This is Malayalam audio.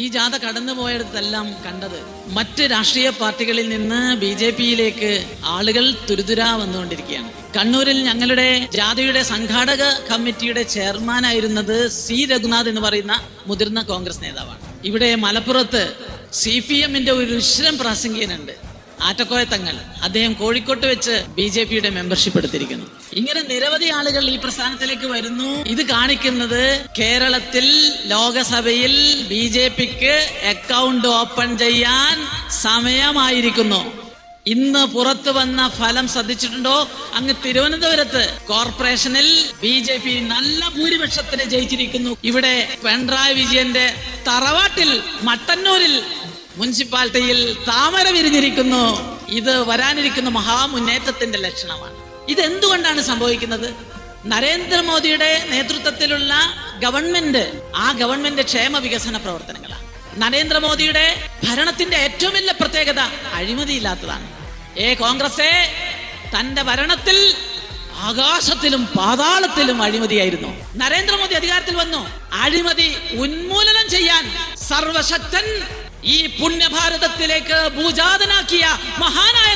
ഈ ജാഥ കടന്നുപോയടത്തെല്ലാം കണ്ടത് മറ്റ് രാഷ്ട്രീയ പാർട്ടികളിൽ നിന്ന് ബി ജെ പിയിലേക്ക് ആളുകൾ തുരുതുരാ വന്നുകൊണ്ടിരിക്കുകയാണ്. കണ്ണൂരിൽ ഞങ്ങളുടെ ജാഥയുടെ സംഘാടക കമ്മിറ്റിയുടെ ചെയർമാനായിരുന്നത് സി രഘുനാഥ് എന്ന് പറയുന്ന മുതിർന്ന കോൺഗ്രസ് നേതാവാണ്. ഇവിടെ മലപ്പുറത്ത് സി പി എമ്മിന്റെ ഒരു ഉശ്രം പ്രാസംഗികനുണ്ട്. ആറ്റക്കോയ തങ്ങൾ അദ്ദേഹം കോഴിക്കോട്ട് വെച്ച് ബി ജെ പിയുടെ മെമ്പർഷിപ്പ് എടുത്തിരിക്കുന്നു. ഇങ്ങനെ നിരവധി ആളുകൾ ഈ പ്രസ്ഥാനത്തിലേക്ക് വരുന്നു. ഇത് കാണിക്കുന്നത് കേരളത്തിൽ ലോകസഭയിൽ ബി ജെ പിക്ക് അക്കൗണ്ട് ഓപ്പൺ ചെയ്യാൻ സമയമായിരിക്കുന്നു. ഇന്ന് പുറത്തു വന്ന ഫലം ശ്രദ്ധിച്ചിട്ടുണ്ടോ? അങ്ങ് തിരുവനന്തപുരത്ത് കോർപ്പറേഷനിൽ ബി ജെ പി നല്ല ഭൂരിപക്ഷത്തിന് ജയിച്ചിരിക്കുന്നു. ഇവിടെ പിണറായി വിജയന്റെ തറവാട്ടിൽ മട്ടന്നൂരിൽ മുനിസിപ്പാലിറ്റിയിൽ താമര വിരിഞ്ഞിരിക്കുന്നു. ഇത് വരാനിരിക്കുന്ന മഹാമുന്നേറ്റത്തിന്റെ ലക്ഷണമാണ്. ഇത് എന്തുകൊണ്ടാണ് സംഭവിക്കുന്നത്? നരേന്ദ്രമോദിയുടെ നേതൃത്വത്തിലുള്ള ഗവൺമെന്റ് ആ ഗവൺമെന്റ് ക്ഷേമ വികസന പ്രവർത്തനങ്ങളാണ്. നരേന്ദ്രമോദിയുടെ ഭരണത്തിന്റെ ഏറ്റവും വലിയ പ്രത്യേകത അഴിമതിയില്ലാത്തതാണ്. ഏ കോൺഗ്രസേ തന്റെ ഭരണത്തിൽ ആകാശത്തിലും പാതാളത്തിലും അഴിമതിയായിരുന്നു. നരേന്ദ്രമോദി അധികാരത്തിൽ വന്നു. അഴിമതി ഉന്മൂലനം ചെയ്യാൻ സർവശക്തൻ ഈ പുണ്യഭാരതത്തിലേക്ക് ഭൂജാതനാക്കിയ മഹാനായ നേതാവാണ് നരേന്ദ്രമോദി